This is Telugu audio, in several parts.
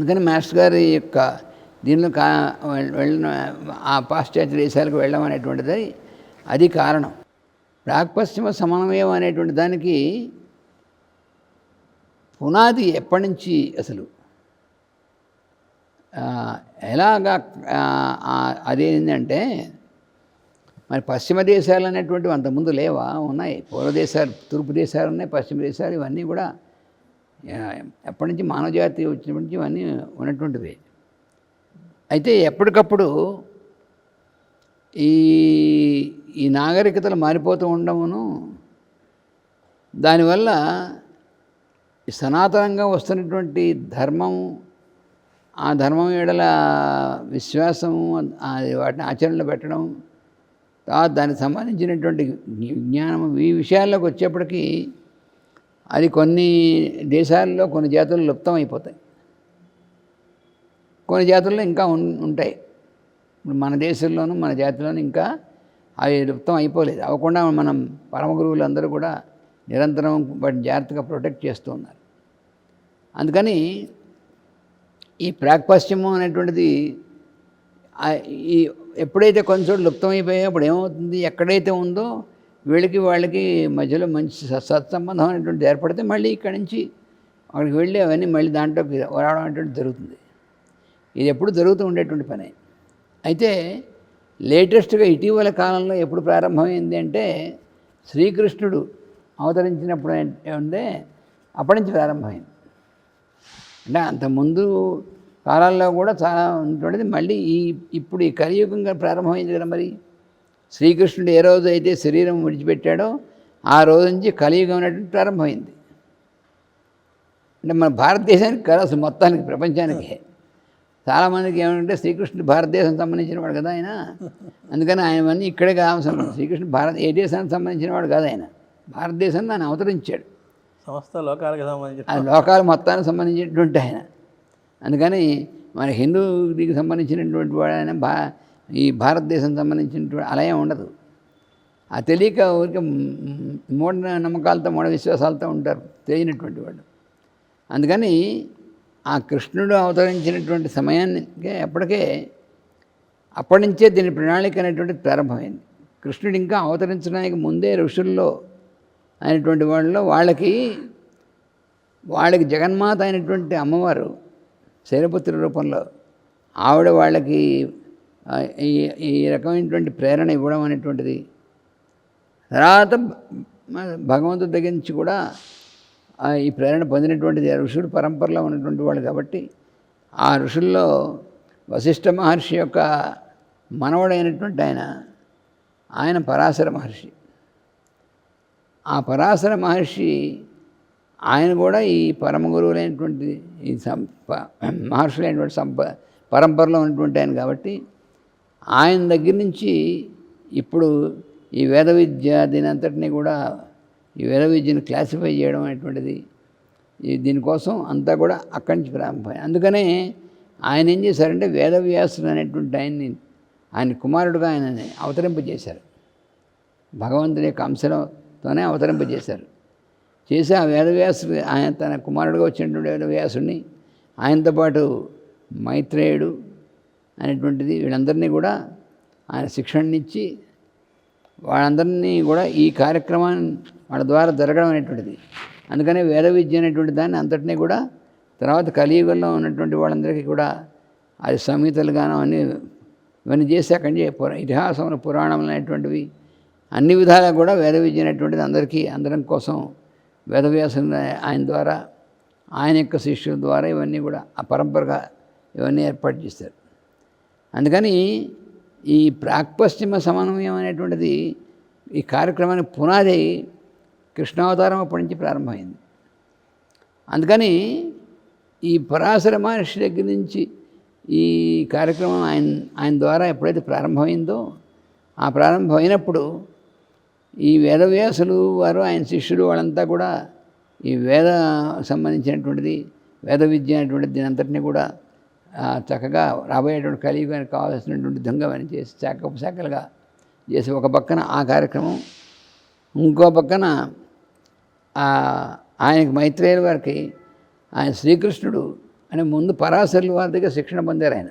అందుకని మాస్టర్ గారి యొక్క దీనిలో కా వెళ్ళిన ఆ పాశ్చాత్య దేశాలకు వెళ్ళడం అనేటువంటిది అది కారణం. ప్రాక్పశ్చిమ సమన్వయం అనేటువంటి దానికి పునాది ఎప్పటి నుంచి అసలు? ఎలాగా అదేంటంటే మరి పశ్చిమ దేశాలు అనేటువంటివి అంతకుముందు లేవా? ఉన్నాయి. పూర్వ దేశాలు తూర్పు దేశాలు ఉన్నాయి పశ్చిమ దేశాలు ఇవన్నీ కూడా ఎప్పటి నుంచి మానవజాతి వచ్చినప్పటి నుంచి ఇవన్నీ ఉన్నటువంటివి. అయితే ఎప్పటికప్పుడు ఈ ఈ నాగరికతలు మారిపోతూ ఉండమును దానివల్ల సనాతనంగా వస్తున్నటువంటి ధర్మం ఆ ధర్మం ఏడల విశ్వాసము వాటిని ఆచరణలో పెట్టడం తర్వాత దానికి సంబంధించినటువంటి జ్ఞానం ఈ విషయాల్లోకి వచ్చేప్పటికీ అది కొన్ని దేశాల్లో కొన్ని జాతులు లుప్తం అయిపోతాయి కొన్ని జాతుల్లో ఇంకా ఉంటాయి. ఇప్పుడు మన దేశంలోనూ మన జాతిలోనూ ఇంకా అవి లుప్తం అయిపోలేదు అవ్వకుండా మనం పరమ గురువులు అందరూ కూడా నిరంతరం వాటిని జాగ్రత్తగా ప్రొటెక్ట్ చేస్తూ ఉన్నారు. అందుకని ఈ ప్రాక్పశ్చిమం అనేటువంటిది ఈ ఎప్పుడైతే కొంచెం లుప్తమైపోయాయో అప్పుడు ఏమవుతుంది? ఎక్కడైతే ఉందో వీళ్ళకి వాళ్ళకి మధ్యలో మంచి సత్సంబంధం అనేటువంటిది ఏర్పడితే మళ్ళీ ఇక్కడి నుంచి అక్కడికి వెళ్ళి అవన్నీ మళ్ళీ దాంట్లోకి రావడం అనేటువంటి జరుగుతుంది. ఇది ఎప్పుడు జరుగుతూ ఉండేటువంటి పని. అయితే లేటెస్ట్గా ఇటీవల కాలంలో ఎప్పుడు ప్రారంభమైంది అంటే శ్రీకృష్ణుడు అవతరించినప్పుడు ఏముందే అప్పటి నుంచి ప్రారంభమైంది. అంటే అంతకుముందు కాలాల్లో కూడా చాలా ఉన్నటువంటిది మళ్ళీ ఈ ఇప్పుడు ఈ కలియుగంగా ప్రారంభమైంది కదా మరి? శ్రీకృష్ణుడు ఏ రోజు అయితే శరీరం విడిచిపెట్టాడో ఆ రోజు నుంచి కలియుగం అనేటువంటి ప్రారంభమైంది. అంటే మన భారతదేశానికి కాదు అసలు మొత్తానికి ప్రపంచానికి. చాలామందికి ఏమంటే శ్రీకృష్ణుడు భారతదేశం సంబంధించిన వాడు కదా ఆయన. అందుకని ఆయన అన్నీ ఇక్కడే కావాల్సిన శ్రీకృష్ణుడు భారత ఏ దేశానికి సంబంధించిన వాడు కాదు ఆయన. భారతదేశంలో ఆయన అవతరించాడు. సమస్త లోకాలకు సంబంధించిన లోకాలు మొత్తానికి సంబంధించినటువంటి ఆయన. అందుకని మన హిందూకి సంబంధించినటువంటి వాడు ఆయన భా ఈ భారతదేశం సంబంధించినటువంటి అలా ఏం ఉండదు. ఆ తెలియక ఊరికే మూఢ నమ్మకాలతో మూఢ విశ్వాసాలతో ఉంటారు తెలియనటువంటి వాళ్ళు. అందుకని ఆ కృష్ణుడు అవతరించినటువంటి సమయానికి ఎప్పటికే అప్పటి నుంచే దీని ప్రణాళిక అనేటువంటి ప్రారంభమైంది. కృష్ణుడు ఇంకా అవతరించడానికి ముందే ఋషుల్లో అయినటువంటి వాళ్ళలో వాళ్ళకి వాళ్ళకి జగన్మాత అయినటువంటి అమ్మవారు శైలపుత్రి రూపంలో ఆవిడ వాళ్ళకి ఈ ఈ రకమైనటువంటి ప్రేరణ ఇవ్వడం అనేటువంటిది తర్వాత భగవంతుడి దగ్గర నుంచి కూడా ఈ ప్రేరణ పొందినటువంటిది ఋషుడు పరంపరలో ఉన్నటువంటి వాళ్ళు కాబట్టి ఆ ఋషుల్లో వశిష్ఠ మహర్షి యొక్క మనవడైనటువంటి ఆయన ఆయన పరాశర మహర్షి. ఆ పరాశర మహర్షి ఆయన కూడా ఈ పరమ గురువులైనటువంటి ఈ సం ప- మహర్షులైనటువంటి సంప పరంపరలో ఉన్నటువంటి ఆయన కాబట్టి ఆయన దగ్గర నుంచి ఇప్పుడు ఈ వేద విద్య దీని అంతటినీ కూడా ఈ వేద విద్యను క్లాసిఫై చేయడం అనేటువంటిది ఈ దీనికోసం అంతా కూడా అక్కడి నుంచి ప్రారంభమైంది అందుకనే ఆయన ఏం చేశారంటే వేదవ్యాసుడు అనేటువంటి ఆయన్ని ఆయన కుమారుడుగా ఆయనని అవతరింపజేశారు భగవంతుని యొక్క అంశంతోనే అవతరింపజేశారు చేసి ఆ వేదవ్యాసుడు ఆయన తన కుమారుడుగా వచ్చినటువంటి వేదవ్యాసుడిని ఆయనతో పాటు మైత్రేయుడు అనేటువంటిది వీళ్ళందరినీ కూడా ఆయన శిక్షణనిచ్చి వాళ్ళందరినీ కూడా ఈ కార్యక్రమాన్ని వాళ్ళ ద్వారా జరగడం అనేటువంటిది. అందుకనే వేద విద్య అనేటువంటి దాన్ని అంతటినీ కూడా తర్వాత కలియుగంలో ఉన్నటువంటి వాళ్ళందరికీ కూడా అది సంహితలుగాను అని ఇవన్నీ చేసి అక్కడి నుంచి పురా ఇతిహాసంలో పురాణములు అనేటువంటివి అన్ని విధాలుగా కూడా వేద విద్య అనేటువంటిది అందరికీ అందరం కోసం వేదవ్యాసం ఆయన ద్వారా ఆయన యొక్క శిష్యుల ద్వారా ఇవన్నీ కూడా ఆ పరంపరగా ఇవన్నీ ఏర్పాటు చేస్తారు అందుకని ఈ ప్రాక్పశ్చిమ సమన్వయం అనేటువంటిది ఈ కార్యక్రమానికి పునాది కృష్ణావతారం అప్పటి నుంచి ప్రారంభమైంది. అందుకని ఈ పరాశర మహర్షి దగ్గర నుంచి ఈ కార్యక్రమం ఆయన ఆయన ద్వారా ఎప్పుడైతే ప్రారంభమైందో ఆ ప్రారంభమైనప్పుడు ఈ వేదవ్యాసులు వారు ఆయన శిష్యులు వాళ్ళంతా కూడా ఈ వేద సంబంధించినటువంటిది వేద విద్య అనేటువంటిది దీని అంతటినీ కూడా చక్కగా రాబోయేటువంటి కలియుగానికి కావాల్సినటువంటి దొంగవని చేసి శాఖ శాఖలుగా చేసి ఒక పక్కన ఆ కార్యక్రమం ఇంకో పక్కన ఆయనకి మైత్రేయుల వారికి ఆయన శ్రీకృష్ణుడు అని ముందు పరాశరుల వారి దగ్గర శిక్షణ పొందారు ఆయన.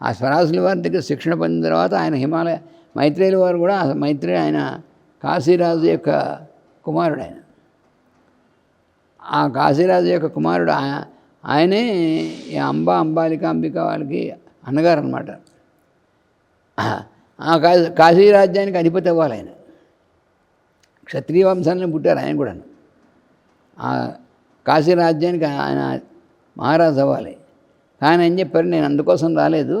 ఆ పరాశరుల వారి దగ్గర శిక్షణ పొందిన తర్వాత ఆయన హిమాలయ మైత్రేయుల వారు కూడా మైత్రి ఆయన కాశీరాజు యొక్క కుమారుడు ఆయన. ఆ కాశీరాజు యొక్క కుమారుడు ఆయన ఆయనే ఈ అంబ అంబాలిక అంబిక వాళ్ళకి అన్నగారు అనమాట కాశీ కాశీ రాజ్యానికి అధిపతి అవ్వాలి ఆయన. క్షత్రియ వంశాలను పుట్టారు ఆయన కూడా ఆ కాశీ రాజ్యానికి ఆయన మహారాజు అవ్వాలి. కానీ ఏం చెప్పారు? నేను అందుకోసం రాలేదు.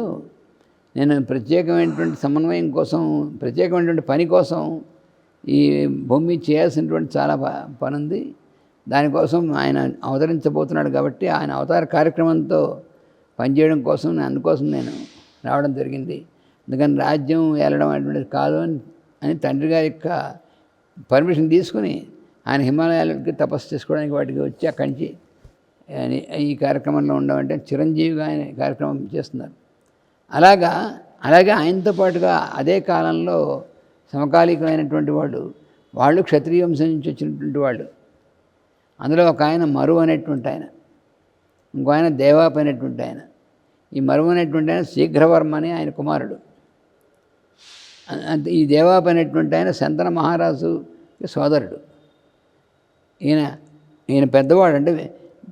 నేను ప్రత్యేకమైనటువంటి సమన్వయం కోసం ప్రత్యేకమైనటువంటి పని కోసం ఈ భూమి చేయాల్సినటువంటి చాలా ప- పని ఉంది దానికోసం ఆయన అవతరించబోతున్నాడు కాబట్టి ఆయన అవతార కార్యక్రమంతో పనిచేయడం కోసం అందుకోసం నేను రావడం జరిగింది. అందుకని రాజ్యం వెళ్ళడం అటువంటిది కాదు అని అని తండ్రి గారి యొక్క పర్మిషన్ తీసుకుని ఆయన హిమాలయాలకి తపస్సు చేసుకోవడానికి వాటికి వచ్చి అక్కడి నుంచి ఈ కార్యక్రమంలో ఉండమంటే చిరంజీవిగా ఆయన కార్యక్రమం చేస్తున్నారు. అలాగా అలాగే ఆయనతో పాటుగా అదే కాలంలో సమకాలీకమైనటువంటి వాళ్ళు వాళ్ళు క్షత్రియ వంశం నుంచి వచ్చినటువంటి వాళ్ళు అందులో ఒక ఆయన మరువు అనేటువంటి ఆయన. ఇంకో ఆయన దేవాప్ అనేటువంటి ఆయన. ఈ మరువు అనేటువంటి ఆయన శీఘ్రవర్మ అని ఆయన కుమారుడు. అంతే ఈ దేవాప్ అనేటువంటి ఆయన శంతన మహారాజు సోదరుడు. ఈయన ఈయన పెద్దవాడు అంటే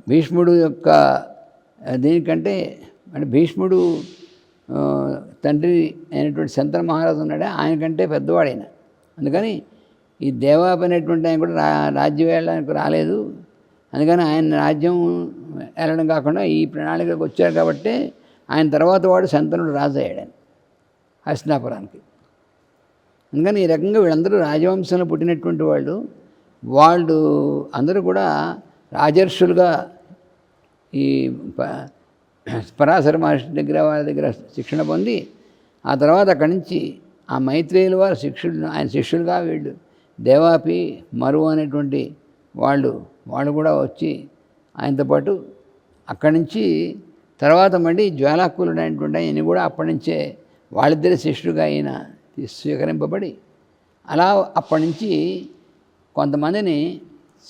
భీష్ముడు యొక్క దీనికంటే అంటే భీష్ముడు తండ్రి అయినటువంటి శంతన మహారాజు ఉన్నాడే ఆయనకంటే పెద్దవాడు ఆయన అందుకని ఈ దేవాప్ అనేటువంటి ఆయన కూడా రా రాజ్యం వెళ్ళడానికి రాలేదు. అందుకని ఆయన రాజ్యం వెళ్ళడం కాకుండా ఈ ప్రణాళికకు వచ్చారు కాబట్టి ఆయన తర్వాత వాడు శంతనుడు రాజు అయ్యాడు ఆయన హస్తినాపురానికి. అందుకని ఈ రకంగా వీళ్ళందరూ రాజవంశంలో పుట్టినటువంటి వాళ్ళు వాళ్ళు అందరూ కూడా రాజర్షులుగా ఈ ప- పరాశర మహర్షి దగ్గర వాళ్ళ దగ్గర శిక్షణ పొంది ఆ తర్వాత అక్కడి నుంచి ఆ మైత్రేయుల వారు శిష్యులు ఆయన శిష్యులుగా వీళ్ళు దేవాపి మరువు అనేటువంటి వాళ్ళు వాళ్ళు కూడా వచ్చి ఆయనతో పాటు అక్కడి నుంచి తర్వాత మళ్ళీ జ్వాలాకులుడు అనేటువంటి ఆయన కూడా అప్పటి నుంచే వాళ్ళిద్దరి శిష్యుడుగా ఆయన స్వీకరింపబడి అలా అప్పటి నుంచి కొంతమందిని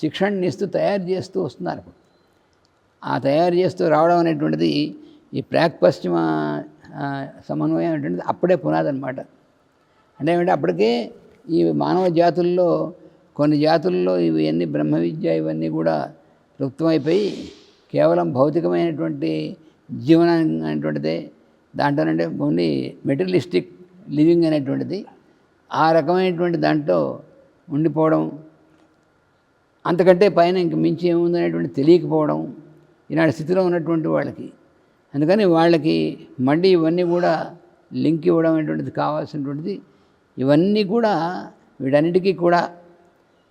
శిక్షణ ఇస్తూ తయారు చేస్తూ వస్తున్నారు. ఆ తయారు చేస్తూ రావడం అనేటువంటిది ఈ ప్రాక్ పశ్చిమ సమన్వయం అనేటువంటిది అప్పుడే పునాది అనమాట అంటే ఏమంటే అప్పటికే ఈ మానవ జాతుల్లో కొన్ని జాతుల్లో ఇవన్నీ బ్రహ్మ విద్య ఇవన్నీ కూడా లుప్తమైపోయి కేవలం భౌతికమైనటువంటి జీవనం అనేటువంటిదే దాంట్లోనంటే ఓన్లీ మెటీరియలిస్టిక్ లివింగ్ అనేటువంటిది ఆ రకమైనటువంటి దాంట్లో ఉండిపోవడం అంతకంటే పైన ఇంక మించి ఏముందనేటువంటి తెలియకపోవడం ఇలాంటి స్థితిలో ఉన్నటువంటి వాళ్ళకి. అందుకని వాళ్ళకి మళ్ళీ ఇవన్నీ కూడా లింక్ ఇవ్వడం అనేటువంటిది కావాల్సినటువంటిది ఇవన్నీ కూడా వీటన్నిటికీ కూడా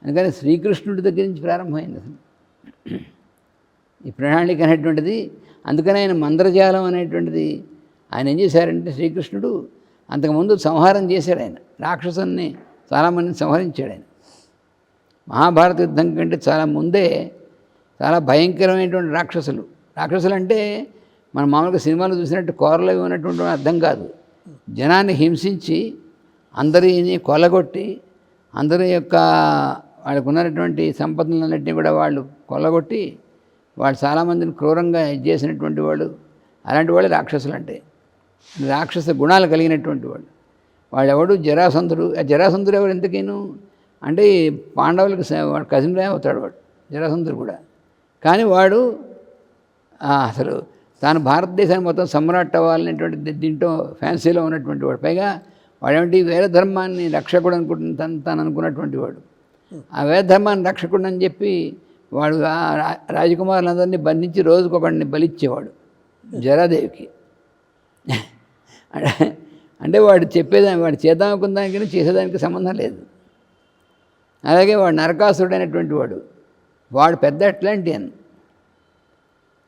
అందుకని శ్రీకృష్ణుడి దగ్గర నుంచి ప్రారంభమైంది అసలు. ఈ ప్రణాళిక అనేటువంటిది అందుకని ఆయన మంత్రజాలం అనేటువంటిది ఆయన ఏం చేశారంటే శ్రీకృష్ణుడు అంతకుముందు సంహారం చేశాడు ఆయన రాక్షసుల్ని చాలామందిని సంహరించాడు ఆయన. మహాభారత యుద్ధం కంటే చాలా ముందే చాలా భయంకరమైనటువంటి రాక్షసులు. రాక్షసులు అంటే మనం మామూలుగా సినిమాలు చూసినట్టు కోరలు ఉన్నటువంటి అర్థం కాదు. జనాన్ని హింసించి అందరిని కొల్లగొట్టి అందరి యొక్క వాళ్ళకు ఉన్నటువంటి సంపదలన్నింటినీ కూడా వాళ్ళు కొల్లగొట్టి వాళ్ళు చాలామందిని క్రూరంగా ఇది చేసినటువంటి వాళ్ళు అలాంటి వాళ్ళు రాక్షసులు అంటే రాక్షస గుణాలు కలిగినటువంటి వాళ్ళు. వాళ్ళు ఎవడు జరాసంధుడు. ఆ జరాసంధుడు ఎవరు ఎంతకేను అంటే పాండవులకు వాడు కజిన్ రా అవుతాడు వాడు జరాసంధుడు కూడా. కానీ వాడు అసలు తాను భారతదేశాన్ని మొత్తం సమ్రాట్ అవ్వాలనేటువంటి దీంట్లో ఫ్యాన్సీలో ఉన్నటువంటి వాడు. పైగా వాడేమిటి వేద ధర్మాన్ని రక్షకుడు అనుకుంటున్న తను తను అనుకున్నటువంటి వాడు. ఆ వేద ధర్మాన్ని రక్షకుడు అని చెప్పి వాడు ఆ రాజకుమారులందరినీ బంధించి రోజుకొకడిని బలిచ్చేవాడు జరాదేవికి. అంటే- వాడు చెప్పేదాన్ని వాడు చేద్దాం అనుకున్న దానికి చేసేదానికి సంబంధం లేదు. అలాగే వాడు నరకాసురుడు అయినటువంటి వాడు. వాడు పెద్ద అట్లాంటియన్.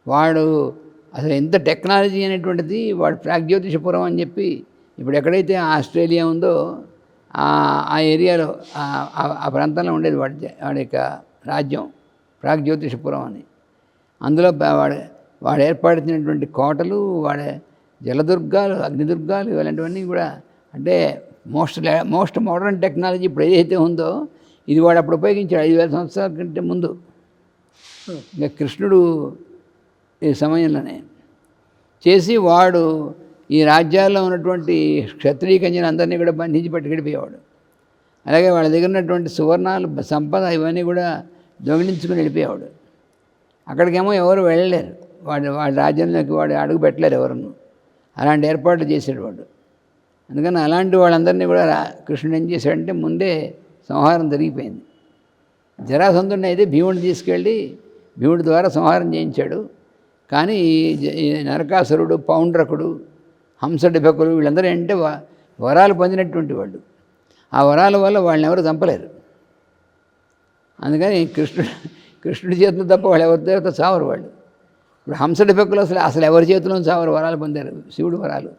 వాడు అసలు ఎంత టెక్నాలజీ అనేటువంటిది వాడు ప్రాగ్జ్యోతిషపురం అని చెప్పి ఇప్పుడు ఎక్కడైతే ఆస్ట్రేలియా ఉందో ఆ- ఏరియాలో ఆ- ప్రాంతంలో ఉండేది వాడి వాడి యొక్క రాజ్యం ప్రాగ్జ్యోతిషపురం అని. అందులో వాడు వాడు ఏర్పడినటువంటి కోటలు వాడ జలదుర్గాలు అగ్నిదుర్గాలు ఇలాంటివన్నీ కూడా అంటే మోస్ట్ మోస్ట్ మోడర్న్ టెక్నాలజీ ఇప్పుడు ఏదైతే ఉందో ఇది వాడు అప్పుడు ఉపయోగించాడు ఐదు వేల సంవత్సరాల కంటే ముందు. ఇంకా కృష్ణుడు ఈ సమయంలోనే చేసి వాడు ఈ రాజ్యాల్లో ఉన్నటువంటి క్షత్రియ కన్యలు అందరినీ కూడా బంధించి పట్టుకెళ్ళిపోయేవాడు అలాగే వాళ్ళ దగ్గర ఉన్నటువంటి సువర్ణాలు సంపద ఇవన్నీ కూడా దొంగిలించుకుని వెళ్ళిపోయేవాడు. అక్కడికేమో ఎవరు వెళ్ళలేరు. వాడు వాడి రాజ్యంలోకి వాడు అడుగు పెట్టలేరు ఎవరును. అలాంటి ఏర్పాట్లు చేసాడు వాడు. అందుకని అలాంటి వాళ్ళందరినీ కూడా రా- కృష్ణుడు ఏం చేశాడంటే ముందే సంహారం జరిగిపోయింది. జరాసంధుడిని అయితే భీముడిని తీసుకెళ్ళి భీముడి ద్వారా సంహారం చేయించాడు. కానీ ఈ జ- ఈ నరకాసురుడు పౌండ్రకుడు హంసడిభకులు వీళ్ళందరూ ఏంటంటే వరాలు పొందినటువంటి వాళ్ళు. ఆ వరాల వల్ల వాళ్ళని ఎవరు చంపలేరు. అందుకని కృష్ణుడు కృష్ణుడి చేతిలో తప్ప వాళ్ళు ఎవరి చావరు వాళ్ళు. ఇప్పుడు హంసడిపెక్కులు అసలు అసలు ఎవరి చేతిలో చావరు వరాలు పొందారు శివుడు వరాలు.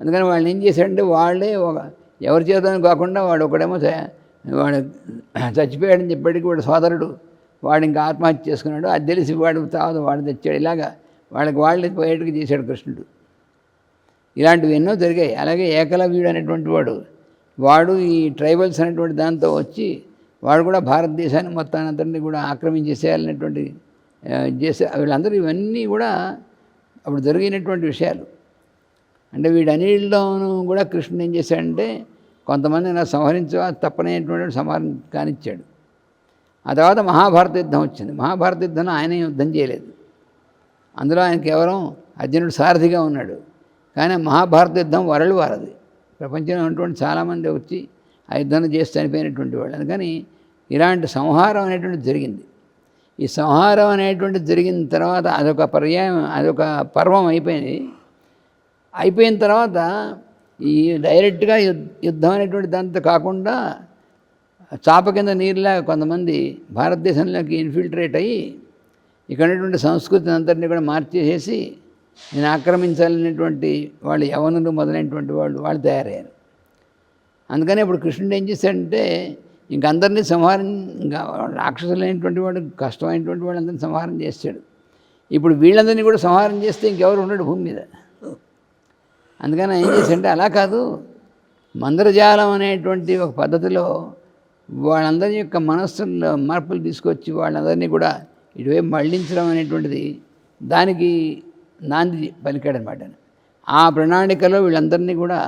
అందుకని వాళ్ళని ఏం చేశాడంటే వాళ్ళే ఒక ఎవరి చేతిలో కాకుండా వాడు ఒకడేమో వాడు చచ్చిపోయాడని చెప్పేటికి వాడు సోదరుడు. వాడు ఇంకా ఆత్మహత్య చేసుకున్నాడు. అది తెలిసి వాడు తావదు వాడు తెచ్చాడు. ఇలాగా వాళ్ళకి వాళ్ళే పోయేట్టుగా చేశాడు కృష్ణుడు. ఇలాంటివి ఎన్నో జరిగాయి. అలాగే ఏకలవ్యుడు అనేటువంటి వాడు వాడు ఈ ట్రైబల్స్ అనేటువంటి దాంతో వచ్చి వాడు కూడా భారతదేశాన్ని మొత్తానంతటిని కూడా ఆక్రమించేసేయాలనేటువంటి చేసే వీళ్ళందరూ ఇవన్నీ కూడా అప్పుడు జరిగినటువంటి విషయాలు. అంటే వీడన్నిటిలోనూ కూడా కృష్ణుడు ఏం చేశాడంటే కొంతమంది నా సంహరించ తప్పనేటువంటి సంహారం కానిచ్చాడు. ఆ తర్వాత మహాభారత యుద్ధం వచ్చింది. మహాభారత యుద్ధంలో ఆయన యుద్ధం చేయలేదు. అందులో ఆయన కేవలం అర్జునుడు సారథిగా ఉన్నాడు. కానీ మహాభారత యుద్ధం వరల్డ్ వార్ అది. ప్రపంచంలో ఉన్నటువంటి చాలామంది వచ్చి ఆ యుద్ధం చేసి చనిపోయినటువంటి వాళ్ళు. అందుకని ఇలాంటి సంహారం అనేటువంటిది జరిగింది. ఈ సంహారం అనేటువంటిది జరిగిన తర్వాత అదొక పర్యాయం అదొక పర్వం అయిపోయింది. అయిపోయిన తర్వాత ఈ డైరెక్ట్గా యుద్- యుద్ధం అనేటువంటి దాంతో కాకుండా చాప కింద నీరులా కొంతమంది భారతదేశంలోకి ఇన్ఫిల్ట్రేట్ అయ్యి ఇక్కడ ఉన్నటువంటి సంస్కృతిని అంతటిని కూడా మార్చేసేసి నేను ఆక్రమించాలనేటువంటి వాళ్ళు యవనులు మొదలైనటువంటి వాళ్ళు వాళ్ళు తయారయ్యారు. అందుకని ఇప్పుడు కృష్ణుడు ఏం చేశాడంటే ఇంకందరినీ సంహారం ఇంకా రాక్షసులైనటువంటి వాడు కష్టమైనటువంటి వాళ్ళందరినీ సంహారం చేస్తాడు. ఇప్పుడు వీళ్ళందరినీ కూడా సంహారం చేస్తే ఇంకెవరు ఉండడు భూమి మీద. అందుకని ఏం చేశాడంటే అలా కాదు మందరజాలం అనేటువంటి ఒక పద్ధతిలో వాళ్ళందరి యొక్క మనస్సుల్లో మార్పులు తీసుకొచ్చి వాళ్ళందరినీ కూడా ఇటువైపు మళ్ళించడం అనేటువంటిది దానికి నాంది పలికాడనమాట ఆ ప్రణాళికలో వీళ్ళందరినీ కూడా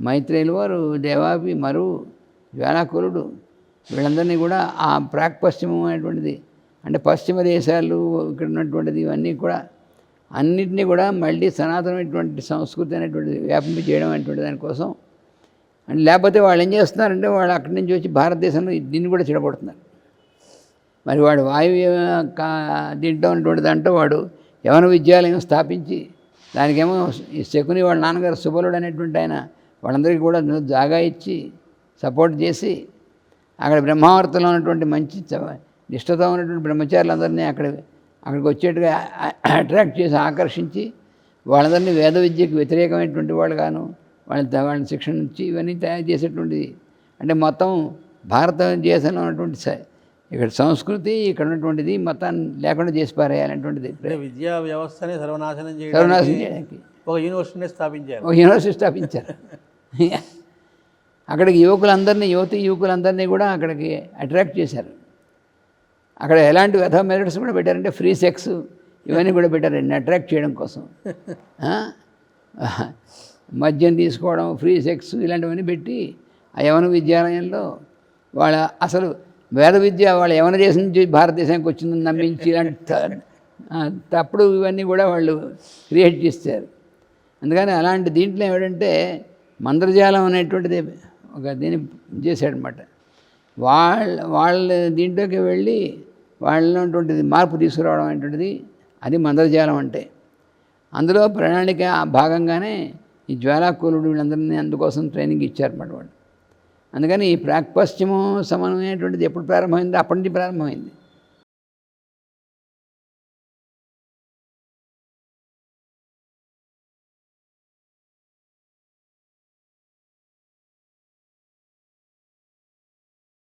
మైత్రేయులు వారు దేవాపి మరు జ్వాలాకులుడు వీళ్ళందరినీ కూడా ఆ ప్రాక్ పశ్చిమమైనటువంటిది అంటే పశ్చిమ దేశాలు ఇక్కడ ఉన్నటువంటిది ఇవన్నీ కూడా అన్నిటినీ కూడా మళ్ళీ సనాతనమైనటువంటి సంస్కృతి అనేటువంటిది వ్యాపింప చేయడం అనేటువంటి దానికోసం అండ్ లేకపోతే వాళ్ళు ఏం చేస్తున్నారంటే వాళ్ళు అక్కడి నుంచి వచ్చి భారతదేశంలో దీన్ని కూడా చెడగొడుతున్నారు. మరి వాడు వాయువ్య దీంట్లో ఉన్నటువంటి దాంట్లో వాడు యవన విద్యాలయం స్థాపించి దానికేమో ఈ శకుని వాళ్ళ నాన్నగారు సుబలుడు అనేటువంటి ఆయన వాళ్ళందరికీ కూడా జాగా ఇచ్చి సపోర్ట్ చేసి అక్కడ బ్రహ్మావర్తంలో ఉన్నటువంటి మంచి చ- నిష్ఠతో ఉన్నటువంటి బ్రహ్మచారులందరినీ అక్కడ అక్కడికి వచ్చేట్టుగా అట్రాక్ట్ చేసి ఆకర్షించి వాళ్ళందరినీ వేద విద్యకు వ్యతిరేకమైనటువంటి వాళ్ళు గాను వాళ్ళని వాళ్ళని శిక్షణ ఇచ్చి ఇవన్నీ తయారు చేసేటువంటిది. అంటే మొత్తం భారతదేశంలో ఉన్నటువంటి ఇక్కడ సంస్కృతి ఇక్కడ ఉన్నటువంటిది మొత్తాన్ని లేకుండా చేసి పారేయాలనేటువంటిది విద్యా వ్యవస్థని సర్వనాశనం సర్వనాశనం చేయడానికి. ఒక యూనివర్సిటీని స్థాపించారు. ఒక యూనివర్సిటీ స్థాపించారు. అక్కడికి యువకులందరినీ యువతి యువకులందరినీ కూడా అక్కడికి అట్రాక్ట్ చేశారు. అక్కడ ఎలాంటి వ్యధ మెరిట్స్ కూడా పెట్టారంటే ఫ్రీ సెక్స్ ఇవన్నీ కూడా పెట్టారండి అట్రాక్ట్ చేయడం కోసం? మద్యం తీసుకోవడం ఫ్రీ సెక్స్ ఇలాంటివన్నీ పెట్టి ఆ యవన విద్యాలయంలో వాళ్ళ అసలు వేద విద్య వాళ్ళు యవన దేశం నుంచి భారతదేశానికి వచ్చిందని నమ్మించి తప్పుడు ఇవన్నీ కూడా వాళ్ళు క్రియేట్ చేస్తారు. అందుకని అలాంటి దీంట్లో ఏమిటంటే మంత్రజాలం అనేటువంటిది ఒక దీన్ని చేశాడనమాట. వాళ్ళ వాళ్ళ దీంట్లోకి వెళ్ళి వాళ్ళలో ఉన్నటువంటిది మార్పు తీసుకురావడం అనేటువంటిది అది మంత్రజాలం అంటే. అందులో ప్రణాళిక భాగంగానే ఈ జ్వాలాకూలుడు వీళ్ళందరినీ అందుకోసం ట్రైనింగ్ ఇచ్చారన్నమాట వాళ్ళు. అందుకని ఈ ప్రాక్ ఎప్పుడు ప్రారంభమైందో అప్పటి నుంచి ప్రారంభమైంది.